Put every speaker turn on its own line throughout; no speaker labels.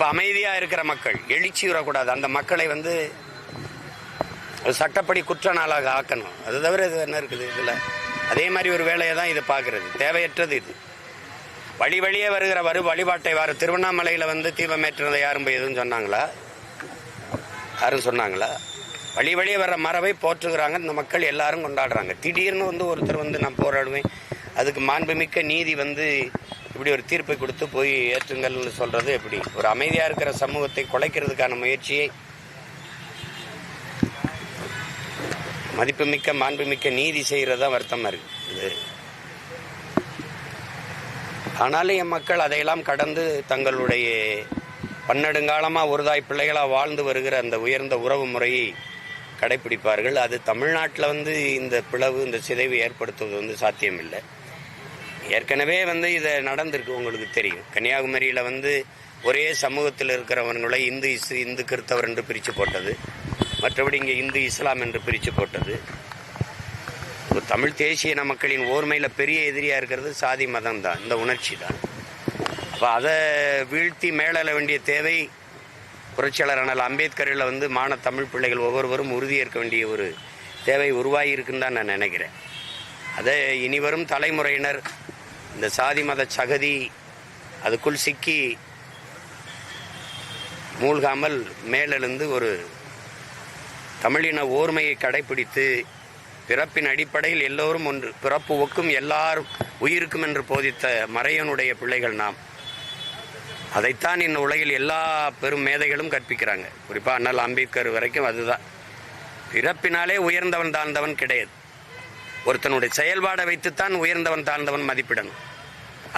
அப்ப அமைதியா இருக்கிற மக்கள் எழுச்சி விடக்கூடாது அந்த மக்களை வந்து ஒரு சட்டப்படி குற்ற நாளாக ஆக்கணும். அது தவிர இது என்ன இருக்குது இதுல? அதே மாதிரி ஒரு வேலையை தான் இது பார்க்குறது. தேவையற்றது இது. வழி வழியே வருகிற வரு வழிபாட்டை வார திருவண்ணாமலையில வந்து தீபமேற்றினதை யாரும் போய் எதுவும் சொன்னாங்களா? யாரும் சொன்னாங்களா? வழி வழியே வர்ற மரபை போற்றுகிறாங்க. இந்த மக்கள் எல்லாரும் கொண்டாடுறாங்க. திடீர்னு வந்து ஒருத்தர் வந்து நான் போராடுவேன். அதுக்கு மாண்புமிக்க நீதி வந்து இப்படி ஒரு தீர்ப்பை கொடுத்து போய் ஏற்றுங்கள்னு சொல்றது எப்படி? ஒரு அமைதியா இருக்கிற சமூகத்தை குலைக்கிறதுக்கான முயற்சியை மதிப்புமிக்க மாண்புமிக்க நீதி செய்கிறதா வருத்தமா இருக்கு. இது. ஆனாலும் என் மக்கள் அதையெல்லாம் கடந்து தங்களுடைய பன்னெடுங்காலமாக ஒருதாய் பிள்ளைகளாக வாழ்ந்து வருகிற அந்த உயர்ந்த உறவு முறையை கடைபிடிப்பார்கள் அது தமிழ்நாட்டில் வந்து இந்த பிளவு இந்த சிதைவு ஏற்படுத்துவது வந்து சாத்தியமில்லை. ஏற்கனவே வந்து இதை நடந்திருக்கு உங்களுக்கு தெரியும். கன்னியாகுமரியில் வந்து ஒரே சமூகத்தில் இருக்கிறவர்களை இந்து இசு இந்து கிறித்தவர் என்று பிரித்து போட்டது. மற்றபடி இங்கே இந்து இஸ்லாம் என்று பிரித்து போட்டது. ஒரு தமிழ் தேசிய மக்களின் ஓர்மையில் பெரிய எதிரியாக இருக்கிறது சாதி மதம் தான். இந்த உணர்ச்சி தான். அப்போ அதை வீழ்த்தி மேலெழ வேண்டிய தேவை புரட்சியாளர் அம்பேத்கரில் வந்து மான தமிழ் பிள்ளைகள் ஒவ்வொருவரும் உறுதியேற்க வேண்டிய ஒரு தேவை உருவாகி இருக்குன்னு தான் நான் நினைக்கிறேன். அதை இனிவரும் தலைமுறையினர் இந்த சாதி மத சகதி அதுக்குள் சிக்கி மூழ்காமல் மேலெழுந்து ஒரு தமிழின ஓர்மையை கடைபிடித்து பிறப்பின் அடிப்படையில் எல்லோரும் ஒன்று பிறப்பு ஒக்கும் எல்லாரும் உயிருக்கும் என்று போதித்த மறையனுடைய பிள்ளைகள் நாம். அதைத்தான் இந்த உலகில் எல்லா பெரும் மேதைகளும் கற்பிக்கிறாங்க. குறிப்பாக அண்ணல் அம்பேத்கர் வரைக்கும் அதுதான். பிறப்பினாலே உயர்ந்தவன் தாழ்ந்தவன் கிடையாது. ஒருத்தனுடைய செயல்பாடை வைத்துத்தான் உயர்ந்தவன் தாழ்ந்தவன் மதிப்பிடணும்.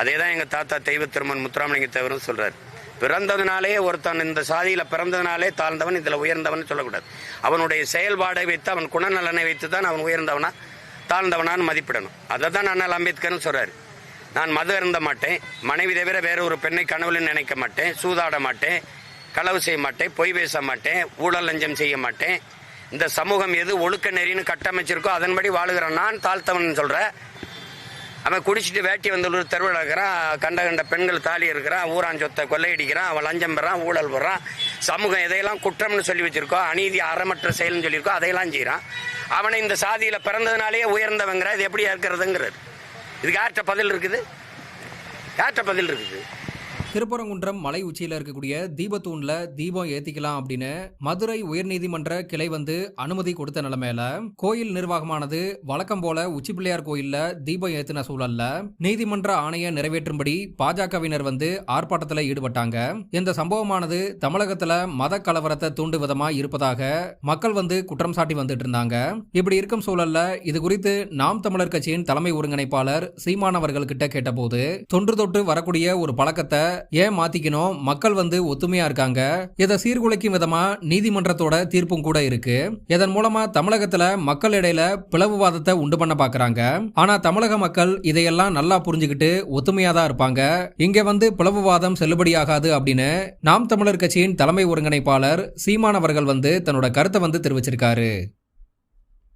அதே தான் எங்கள் தாத்தா தெய்வ திருமன் முத்துராமலிங்க தேவரும் சொல்கிறார் பிறந்ததுனாலே ஒருத்தன் இந்த சாதியில் பிறந்ததுனாலே தாழ்ந்தவன் இதில் உயர்ந்தவன் சொல்லக்கூடாது. அவனுடைய செயல்பாடை வைத்து அவன் குணநலனை வைத்து தான் அவன் உயர்ந்தவனா தாழ்ந்தவனான்னு மதிப்பிடணும். அதை தான் அண்ணல் அம்பேத்கர்னு சொல்கிறார் நான் மது அருந்த மாட்டேன் மனைவி தவிர வேற ஒரு பெண்ணை கனவுல நினைக்க மாட்டேன் சூதாட மாட்டேன் களவு செய்ய மாட்டேன் பொய் பேச மாட்டேன் ஊழல் லஞ்சம் செய்ய மாட்டேன் இந்த சமூகம் எது ஒழுக்க நெறின்னு கட்டமைச்சிருக்கோ அதன்படி வாழுகிறேன். நான் தாழ்த்தவன் சொல்கிறேன் அவன் குடிச்சிட்டு வேட்டி வந்து ஒரு தெருவில் இருக்கிறான். கண்ட கண்ட பெண்கள் தாலி இருக்கிறான். ஊரான் சொத்தை கொள்ளையடிக்கிறான். அவன் லஞ்சம் பெறான் ஊழல் பெறான் சமூகம் எதையெல்லாம் குற்றம்னு சொல்லி வச்சுருக்கோ அநீதி அறமற்ற செயல்னு சொல்லியிருக்கோ அதையெல்லாம் செய்கிறான் அவனை இந்த சாதியில் பிறந்ததுனாலேயே உயர்ந்தவங்கிற இது எப்படி இருக்கிறதுங்கிறது. இதுக்கு யார்கிட்ட பதில் இருக்குது? யார்கிட்ட பதில் இருக்குது?
திருப்பரங்குன்றம் மலை உச்சியில் இருக்கக்கூடிய தீபத்தூண்ல தீபம் ஏத்திக்கலாம் அப்படின்னு மதுரை உயர்நீதிமன்ற கிளை வந்து அனுமதி கொடுத்த நிலைமையில கோயில் நிர்வாகமானது வழக்கம் போல உச்சி பிள்ளையார் கோயில்ல தீபம் ஏத்தின சூழல்ல நீதிமன்ற ஆணையை நிறைவேற்றும்படி பாஜகவினர் வந்து ஆர்ப்பாட்டத்தில் ஈடுபட்டாங்க. இந்த சம்பவமானது தமிழகத்துல மத கலவரத்தை தூண்டு விதமா இருப்பதாக மக்கள் வந்து குற்றம் சாட்டி வந்துட்டு இருந்தாங்க. இப்படி இருக்கும் சூழல்ல இது குறித்து நாம் தமிழர் கட்சியின் தலைமை ஒருங்கிணைப்பாளர் சீமானவர்கள் கிட்ட கேட்டபோது தொன்று தொட்டு வரக்கூடிய ஒரு பழக்கத்தை ஏன் மாத்திக்கணும்? மக்கள் வந்து ஒத்துமையா இருக்காங்க. இதை சீர்குலைக்கும் விதமா நீதிமன்றத்தோட தீர்ப்பும் கூட இருக்கு. இதன் மூலமா தமிழகத்துல மக்கள் இடையில பிளவுவாதத்தை உண்டு பண்ண பாக்குறாங்க. ஆனா தமிழக மக்கள் இதையெல்லாம் நல்லா புரிஞ்சுக்கிட்டு ஒத்துமையா தான் இருப்பாங்க. இங்க வந்து பிளவுவாதம் செல்லுபடியாகாது அப்படின்னு நாம் தமிழர் கட்சியின் தலைமை ஒருங்கிணைப்பாளர் சீமானவர்கள் வந்து தன்னோட கருத்தை வந்து தெரிவிச்சிருக்காரு.